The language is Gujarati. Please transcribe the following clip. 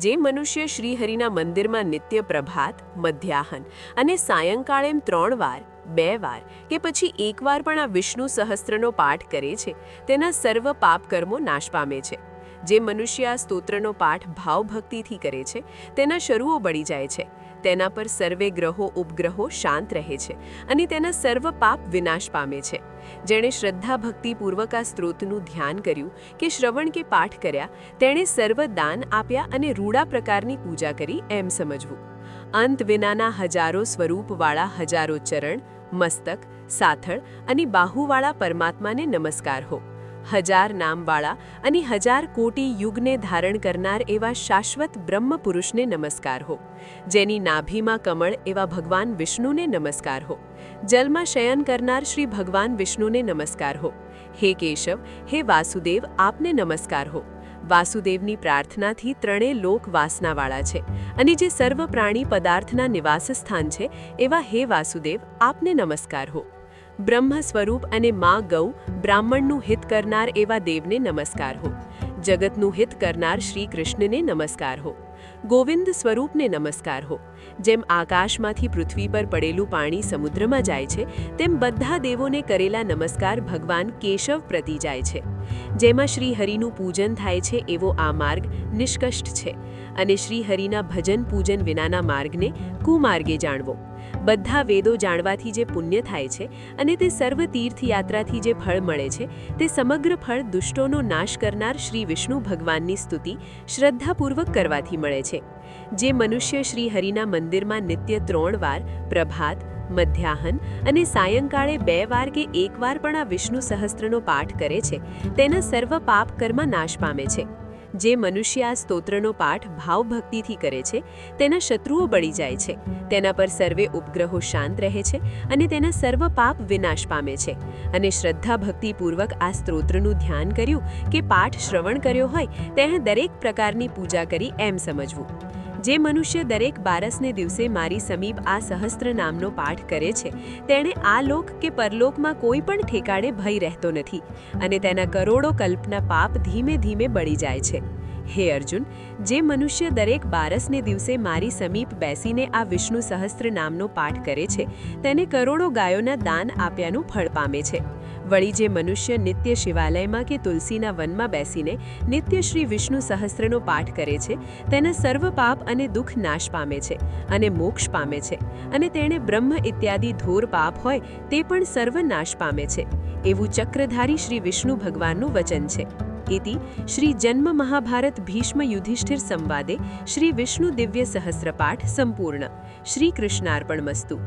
જે મનુષ્ય શ્રીહરિના મંદિરમાં નિત્ય પ્રભાત, મધ્યાહન અને સાયંકાળે ત્રણ વાર, બે વાર કે પછી એકવાર પણ આ વિષ્ણુ સહસ્ત્રનો પાઠ કરે છે, તેના સર્વ પાપ કર્મો નાશ પામે છે. જે મનુષ્ય આ સ્તોત્રનો પાઠ ભાવભક્તિથી કરે છે, તેના શરૂઓ બળી જાય છે. તેના પર સર્વે ગ્રહો ઉપગ્રહો શાંત રહે છે અને તેના સર્વ પાપ વિનાશ પામે છે. જેણે શ્રદ્ધા ભક્તિપૂર્વક આ સ્ત્રોતનું ધ્યાન કર્યું કે શ્રવણ કે પાઠ કર્યા, તેણે સર્વ દાન આપ્યા અને રૂડા પ્રકારની પૂજા કરી એમ સમજવું. અંત વિનાના હજારો સ્વરૂપવાળા હજારો ચરણ, મસ્તક, સાથળ અને બાહુવાળા પરમાત્માને નમસ્કાર હો. હજાર નામવાળા અને હજાર કોટી યુગને ધારણ કરનાર એવા શાશ્વત બ્રહ્મ પુરુષને નમસ્કાર હો. જેની નાભીમાં કમળ એવા ભગવાન વિષ્ણુને નમસ્કાર હો. જલમાં શયન કરનાર શ્રી ભગવાન વિષ્ણુને નમસ્કાર હો. હે કેશવ, હે વાસુદેવ, આપને નમસ્કાર હો. વાસુદેવની પ્રાર્થનાથી ત્રણેય લોક વાસનાવાળા છે અને જે સર્વ પ્રાણી પદાર્થના નિવાસસ્થાન છે એવા હે વાસુદેવ, આપને નમસ્કાર હો. બ્રહ્મ સ્વરૂપ અને મા ગૌ બ્રાહ્મણનું હિત કરનાર એવા દેવને નમસ્કાર હો. જગતનું હિત કરનાર શ્રી કૃષ્ણને નમસ્કાર હો. ગોવિંદ સ્વરૂપને નમસ્કાર હો. જેમ આકાશમાંથી પૃથ્વી પર પડેલું પાણી સમુદ્રમાં જાય છે, તેમ બધા દેવોને કરેલા નમસ્કાર ભગવાન કેશવ પ્રતિ જાય છે. જેમાં શ્રી હરિનું પૂજન થાય છે એવો આ માર્ગ નિષ્કષ્ટ છે. અને શ્રી હરિના ભજન પૂજન વિનાના માર્ગને કુમાર્ગે જાણવો. બધા વેદો જાણવાથી જે પુણ્ય થાય છે અને તે સર્વ તીર્થયાત્રાથી જે ફળ મળે છે, તે સમગ્ર ફળ દુષ્ટોનો નાશ કરનાર શ્રી વિષ્ણુ ભગવાનની સ્તુતિ શ્રદ્ધાપૂર્વક કરવાથી મળે છે. જે મનુષ્ય શ્રી હરિના મંદિરમાં નિત્ય ત્રણ વાર પ્રભાત, મધ્યાહન અને સાયંકાળે બે વાર કે એક વાર પણ આ વિષ્ણુ સહસ્ત્રનો પાઠ કરે છે, તેના સર્વ પાપ કર્મ નાશ પામે છે. જે મનુષ્ય આ સ્તોત્રનો પાઠ ભાવભક્તિથી કરે છે, તેના શત્રુઓ બળી જાય છે. તેના પર સર્વે ઉપગ્રહો શાંત રહે છે અને તેના સર્વ પાપ વિનાશ પામે છે. અને શ્રદ્ધા ભક્તિપૂર્વક આ સ્તોત્રનું ધ્યાન કર્યું કે પાઠ શ્રવણ કર્યો હોય, તેણે દરેક પ્રકારની પૂજા કરી એમ સમજવું. જે મનુષ્ય દરેક બારસને દિવસે મારી સમીપ આ સહસ્ત્ર નામનો પાઠ કરે છે, તેણે આ લોક કે પરલોકમાં કોઈ પણ ઠેકાણે ભય રહેતો નથી અને તેના કરોડો કલ્પના પાપ ધીમે ધીમે બળી જાય છે. હે અર્જુન, જે મનુષ્ય દરેક બારસને દિવસે મારી સમીપ બેસીને આ વિષ્ણુ સહસ્ત્ર નામનો પાઠ કરે છે, તેને કરોડો ગાયોના દાન આપ્યાનું ફળ પામે છે. વળી જે મનુષ્ય નિત્ય શિવાલયમાં કે તુલસીના વનમાં બેસીને નિત્ય શ્રી વિષ્ણુ સહસ્ત્રનો પાઠ કરે છે, તેના સર્વ પાપ અને દુઃખ નાશ પામે છે અને મોક્ષ પામે છે. અને તેણે બ્રહ્મ ઇત્યાદિ ધોર પાપ હોય તે પણ સર્વ નાશ પામે છે. એવું ચક્રધારી શ્રી વિષ્ણુ ભગવાનનું વચન છે. ઇતિ શ્રી જન્મ મહાભારત ભીષ્મ યુધિષ્ઠિર સંવાદે શ્રી વિષ્ણુ દિવ્ય સહસ્ત્રપાઠ સંપૂર્ણ. શ્રી કૃષ્ણાર્પણ મસ્તુ.